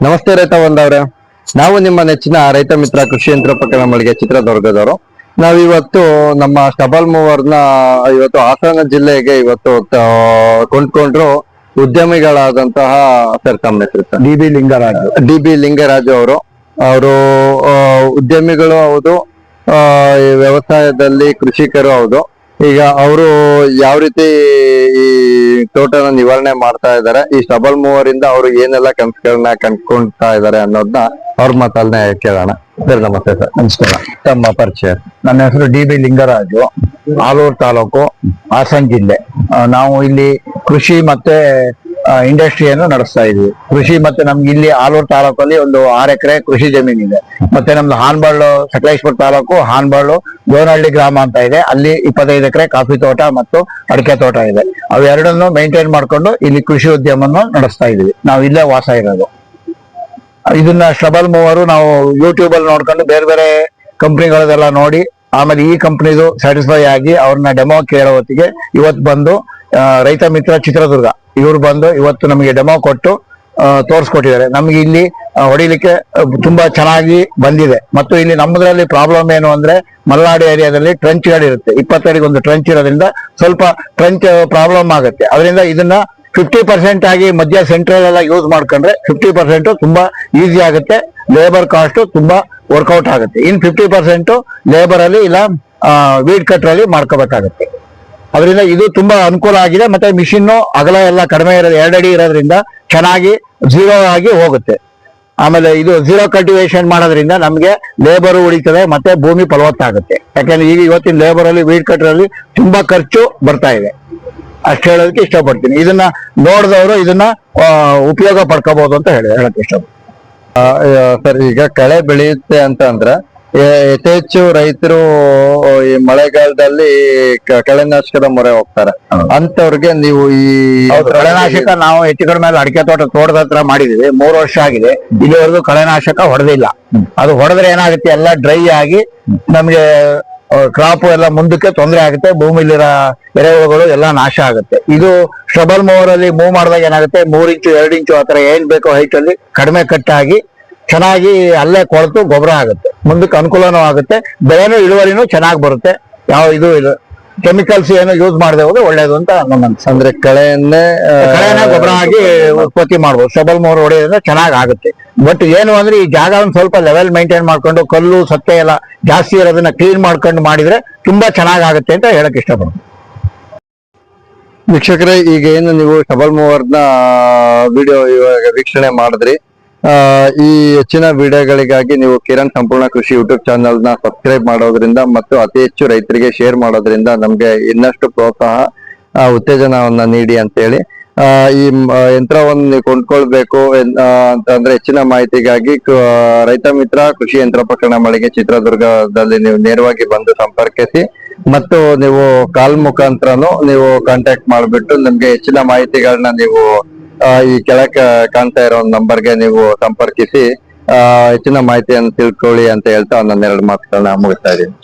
ನಮಸ್ತೆ ರೈತ ಬಂದವ್ರೆ ನಾವು ನಿಮ್ಮ ನೆಚ್ಚಿನ ರೈತ ಮಿತ್ರ ಕೃಷಿ ಯಂತ್ರೋಪಕರಣ ಮಳಿಗೆ ಚಿತ್ರದುರ್ಗದವರು. ನಾವಿವತ್ತು ನಮ್ಮ ಸ್ಟಬಲ್ ಮೂವರ್ನ ಇವತ್ತು ಹಾಸನ ಜಿಲ್ಲೆಗೆ ಇವತ್ತು ಕೊಂಡ್ಕೊಂಡ್ರು ಉದ್ಯಮಿಗಳಾದಂತಹ ಸರ್ ತಮ್ಮ ಹೆಸರು sir? D B Lingaraj. D B Lingaraju ಅವರು. ಅವರು ಉದ್ಯಮಿಗಳು ಹೌದು ಆ, ವ್ಯವಸಾಯದಲ್ಲಿ ಕೃಷಿಕರು ಹೌದು. ಈಗ ಅವರು ಯಾವ ರೀತಿ ಈ ತೋಟನ ನಿವಾರಣೆ ಮಾಡ್ತಾ ಇದ್ದಾರೆ ಈ ಸಬಲ್ ಮೂವರ್ ಇಂದ ಅವರು ಏನೆಲ್ಲ ಕನಸುಗಳನ್ನ ಕಂಡ್ಕೊಳ್ತಾ ಇದ್ದಾರೆ ಅನ್ನೋದನ್ನ ಅವ್ರ ಮಾತಲ್ಲೇ ಕೇಳೋಣ. ಸರ್ ನಮಸ್ತೆ ಸರ್. ನಮಸ್ಕಾರ ತಮ್ಮ ಪರಿಚಯ. ನನ್ನ ಹೆಸರು ಡಿ ಬಿ ಲಿಂಗರಾಜು ಆಲೂರು ತಾಲೂಕು ಹಾಸನ್ ಜಿಲ್ಲೆ. ನಾವು ಇಲ್ಲಿ ಕೃಷಿ ಮತ್ತೆ ಇಂಡಸ್ಟ್ರಿಯನ್ನು ನಡೆಸ್ತಾ ಇದೀವಿ. ಕೃಷಿ ಮತ್ತೆ ನಮ್ಗೆ ಇಲ್ಲಿ ಆಲೂರು ತಾಲೂಕಲ್ಲಿ ಒಂದು ಆರು ಎಕರೆ ಕೃಷಿ ಜಮೀನಿದೆ ಮತ್ತೆ ನಮ್ದು ಹಾನ್ಬಾಳು ಸಕಲೇಶ್ವರ ತಾಲೂಕು, ಹಾನ್ಬಾಳು ಗೋನಹಳ್ಳಿ ಗ್ರಾಮ ಅಂತ ಇದೆ. ಅಲ್ಲಿ ಇಪ್ಪತ್ತೈದು ಎಕರೆ ಕಾಫಿ ತೋಟ ಮತ್ತು ಅಡಿಕೆ ತೋಟ ಇದೆ. ಅವೆರಡನ್ನು ಮೇಂಟೈನ್ ಮಾಡ್ಕೊಂಡು ಇಲ್ಲಿ ಕೃಷಿ ಉದ್ಯಮವನ್ನು ನಡೆಸ್ತಾ ಇದೀವಿ. ನಾವು ಇಲ್ಲೇ ವಾಸ ಇರೋದು. ಇದನ್ನ ಸ್ಟ್ರಬಲ್ ಮೂವರು ನಾವು ಯೂಟ್ಯೂಬ್ ಅಲ್ಲಿ ನೋಡ್ಕೊಂಡು ಬೇರೆ ಬೇರೆ ಕಂಪ್ನಿಗಳದೆಲ್ಲ ನೋಡಿ ಆಮೇಲೆ ಈ ಕಂಪ್ನಿದು ಸ್ಯಾಟಿಸ್ಫೈ ಆಗಿ ಅವ್ರನ್ನ ಡೆಮೋ ಕೇಳೋ ಹೊತ್ತಿಗೆ ಇವತ್ತು ಬಂದು ರೈತ ಮಿತ್ರ ಚಿತ್ರದುರ್ಗ. ಇವ್ರು ಬಂದು ಇವತ್ತು ನಮಗೆ ಡೆಮೋ ಕೊಟ್ಟು ತೋರಿಸ್ಕೊಟ್ಟಿದ್ದಾರೆ. ನಮ್ಗೆ ಇಲ್ಲಿ ಹೊಡಿಲಿಕ್ಕೆ ತುಂಬಾ ಚೆನ್ನಾಗಿ ಬಂದಿದೆ. ಮತ್ತು ಇಲ್ಲಿ ನಮ್ಮದ್ರಲ್ಲಿ ಪ್ರಾಬ್ಲಮ್ ಏನು ಅಂದ್ರೆ ಮಲೆನಾಡು ಏರಿಯಾದಲ್ಲಿ ಟ್ರಂಚ್ ಇರುತ್ತೆ ಇಪ್ಪತ್ತಡಿಗೆ ಒಂದು ಟ್ರಂಚ್ ಇರೋದ್ರಿಂದ ಸ್ವಲ್ಪ ಟ್ರಂಚ್ ಪ್ರಾಬ್ಲಮ್ ಆಗುತ್ತೆ. ಅದರಿಂದ ಇದನ್ನ ಫಿಫ್ಟಿ ಪರ್ಸೆಂಟ್ ಆಗಿ ಮಧ್ಯ ಸೆಂಟ್ರಲ್ ಎಲ್ಲ ಯೂಸ್ ಮಾಡ್ಕೊಂಡ್ರೆ ಫಿಫ್ಟಿ ಪರ್ಸೆಂಟ್ ತುಂಬಾ ಈಸಿ ಆಗುತ್ತೆ. ಲೇಬರ್ ಕಾಸ್ಟ್ ತುಂಬಾ ವರ್ಕೌಟ್ ಆಗುತ್ತೆ. ಇನ್ ಫಿಫ್ಟಿ ಪರ್ಸೆಂಟ್ ಲೇಬರ್ ಅಲ್ಲಿ ಇಲ್ಲ ವೀಡ್ ಕಟ್ರ್ ಅಲ್ಲಿ ಮಾಡ್ಕೋಬೇಕಾಗುತ್ತೆ. ಅದರಿಂದ ಇದು ತುಂಬಾ ಅನುಕೂಲ ಆಗಿದೆ, ಮತ್ತೆ ಮಿಷಿನ್ ಅಗಲ ಎಲ್ಲ ಕಡಿಮೆ ಇರೋದು, ಎರಡು ಅಡಿ ಇರೋದ್ರಿಂದ ಚೆನ್ನಾಗಿ ಝೀರೋ ಆಗಿ ಹೋಗುತ್ತೆ. ಆಮೇಲೆ ಇದು ಝೀರೋ ಕಲ್ಟಿವೇಶನ್ ಮಾಡೋದ್ರಿಂದ ನಮಗೆ ಲೇಬರ್ ಉಳಿತದೆ, ಮತ್ತೆ ಭೂಮಿ ಫಲವತ್ತಾಗುತ್ತೆ. ಯಾಕಂದ್ರೆ ಈಗ ಇವತ್ತಿನ ಲೇಬರ್ ಅಲ್ಲಿ ವೀಡ್ ಕಟ್ರ್ ಅಲ್ಲಿ ತುಂಬಾ ಖರ್ಚು ಬರ್ತಾ ಇದೆ. ಅಷ್ಟು ಹೇಳೋದಕ್ಕೆ ಇಷ್ಟಪಡ್ತೀನಿ. ಇದನ್ನ ನೋಡಿದವರು ಇದನ್ನ ಉಪಯೋಗ ಪಡ್ಕೋಬಹುದು ಅಂತ ಹೇಳಿ ಹೇಳಕ್ ಇಷ್ಟಪಡ್ತೀನಿ. ಸರ್ ಈಗ ಕಳೆ ಬೆಳೆಯುತ್ತೆ ಅಂತ ಅಂದ್ರ ಯಥೇಚ್ಛು ರೈತರು ಈ ಮಳೆಗಾಲದಲ್ಲಿ ಕಳೆನಾಶಕದ ಮೊರೆ ಹೋಗ್ತಾರೆ. ಅಂತವ್ರಿಗೆ ನೀವು ಈ ಕಳೆನಾಶಕ ನಾವು ಹೆಚ್ಚು ಕಡಿಮೆ ಅಡಿಕೆ ತೋಟ ತೋಟದ ಹತ್ರ ಮಾಡಿದೀವಿ ಮೂರು ವರ್ಷ ಆಗಿದೆ. ಇಲ್ಲಿವರೆಗೂ ಕಳೆನಾಶಕ ಹೊಡೆದಿಲ್ಲ. ಅದು ಹೊಡೆದ್ರೆ ಏನಾಗುತ್ತೆ? ಎಲ್ಲ ಡ್ರೈ ಆಗಿ ನಮ್ಗೆ ಕ್ರಾಪ್ ಎಲ್ಲ ಮುಂದಕ್ಕೆ ತೊಂದರೆ ಆಗುತ್ತೆ ಭೂಮಿಲಿರೋ ಎರೆಹುಳುಗಳು ಎಲ್ಲ ನಾಶ ಆಗುತ್ತೆ. ಇದು ಸ್ಟ್ರಬಲ್ ಅಲ್ಲಿ ಮೂವ್ ಮಾಡಿದಾಗ ಏನಾಗುತ್ತೆ, ಮೂರ್ ಇಂಚು, ಎರಡು ಇಂಚು ಆತರ ಏನ್ ಬೇಕೋ ಹೈಟ್ ಅಲ್ಲಿ ಕಡಿಮೆ ಕಟ್ಟಾಗಿ ಚೆನ್ನಾಗಿ ಅಲ್ಲೇ ಕೊಳೆತು ಗೊಬ್ಬರ ಆಗುತ್ತೆ. ಮುಂದಕ್ಕೆ ಅನುಕೂಲನೂ ಆಗುತ್ತೆ, ಬೆಳೆನೂ ಇಳುವರಿನೂ ಚೆನ್ನಾಗಿ ಬರುತ್ತೆ. ಯಾವ ಇದು ಇದು ಕೆಮಿಕಲ್ಸ್ ಏನು ಯೂಸ್ ಮಾಡದೆ ಹೋದ್ರೆ ಒಳ್ಳೇದು ಅಂತ ನನ್ನ. ಅಂದ್ರೆ ಕಳೆಯನ್ನೇ ಕಳೆಯನ್ನ ಗೊಬ್ಬರ ಆಗಿ ಉತ್ಪತ್ತಿ ಮಾಡ್ಬೋದು. ಶಬಲ್ ಮೋರ್ ಹೊಡೆಯೋದ್ರಿಂದ ಚೆನ್ನಾಗಿ ಆಗುತ್ತೆ. ಬಟ್ ಏನು ಅಂದ್ರೆ ಈ ಜಾಗ ಒಂದ್ ಸ್ವಲ್ಪ ಲೆವೆಲ್ ಮೇಂಟೈನ್ ಮಾಡ್ಕೊಂಡು ಕಲ್ಲು ಸತ್ತೆ ಎಲ್ಲ ಜಾಸ್ತಿ ಇರೋದನ್ನ ಕ್ಲೀನ್ ಮಾಡ್ಕೊಂಡು ಮಾಡಿದ್ರೆ ತುಂಬಾ ಚೆನ್ನಾಗ್ ಆಗುತ್ತೆ ಅಂತ ಹೇಳಕ್ ಇಷ್ಟಪಡ್ತೀನಿ. ವೀಕ್ಷಕರೇ ಈಗ ಏನು ನೀವು ಡಬಲ್ ಮೂವರ್ನ ವಿಡಿಯೋ ಇವಾಗ ವೀಕ್ಷಣೆ ಮಾಡಿದ್ರಿ ಈ ಹೆಚ್ಚಿನ ವಿಡಿಯೋಗಳಿಗಾಗಿ ನೀವು ಕಿರಣ್ ಸಂಪೂರ್ಣ ಕೃಷಿ ಯೂಟ್ಯೂಬ್ ಚಾನಲ್ನ ಸಬ್ಸ್ಕ್ರೈಬ್ ಮಾಡೋದ್ರಿಂದ ಮತ್ತು ಅತಿ ಹೆಚ್ಚು ರೈತರಿಗೆ ಶೇರ್ ಮಾಡೋದ್ರಿಂದ ನಮ್ಗೆ ಇನ್ನಷ್ಟು ಪ್ರೋತ್ಸಾಹ ಉತ್ತೇಜನವನ್ನ ನೀಡಿ ಅಂತ ಹೇಳಿ ಈ ಯಂತ್ರವನ್ನು ನೀವು ಕೊಂಡ್ಕೊಳ್ಬೇಕು ಅಂತಂದ್ರೆ ಹೆಚ್ಚಿನ ಮಾಹಿತಿಗಾಗಿ ರೈತ ಮಿತ್ರ ಕೃಷಿ ಯಂತ್ರೋಪಕರಣ ಮಳಿಗೆ ಚಿತ್ರದುರ್ಗದಲ್ಲಿ ನೀವು ನೇರವಾಗಿ ಬಂದು ಸಂಪರ್ಕಿಸಿ ಮತ್ತು ನೀವು ಕಾಲ್ ಮುಖಾಂತರನು ನೀವು ಕಾಂಟ್ಯಾಕ್ಟ್ ಮಾಡ್ಬಿಟ್ಟು ನಿಮ್ಗೆ ಹೆಚ್ಚಿನ ಮಾಹಿತಿಗಳನ್ನ ನೀವು ಈ ಕೆಳಕ್ಕೆ ಕಾಣ್ತಾ ಇರೋ ನಂಬರ್ಗೆ ನೀವು ಸಂಪರ್ಕಿಸಿ ಹೆಚ್ಚಿನ ಮಾಹಿತಿಯನ್ನು ತಿಳ್ಕೊಳ್ಳಿ ಅಂತ ಹೇಳ್ತಾ ಒಂದೊಂದೆರಡು ಮಾತುಗಳನ್ನ ಮುಗಿಸ್ತಾ ಇದೀನಿ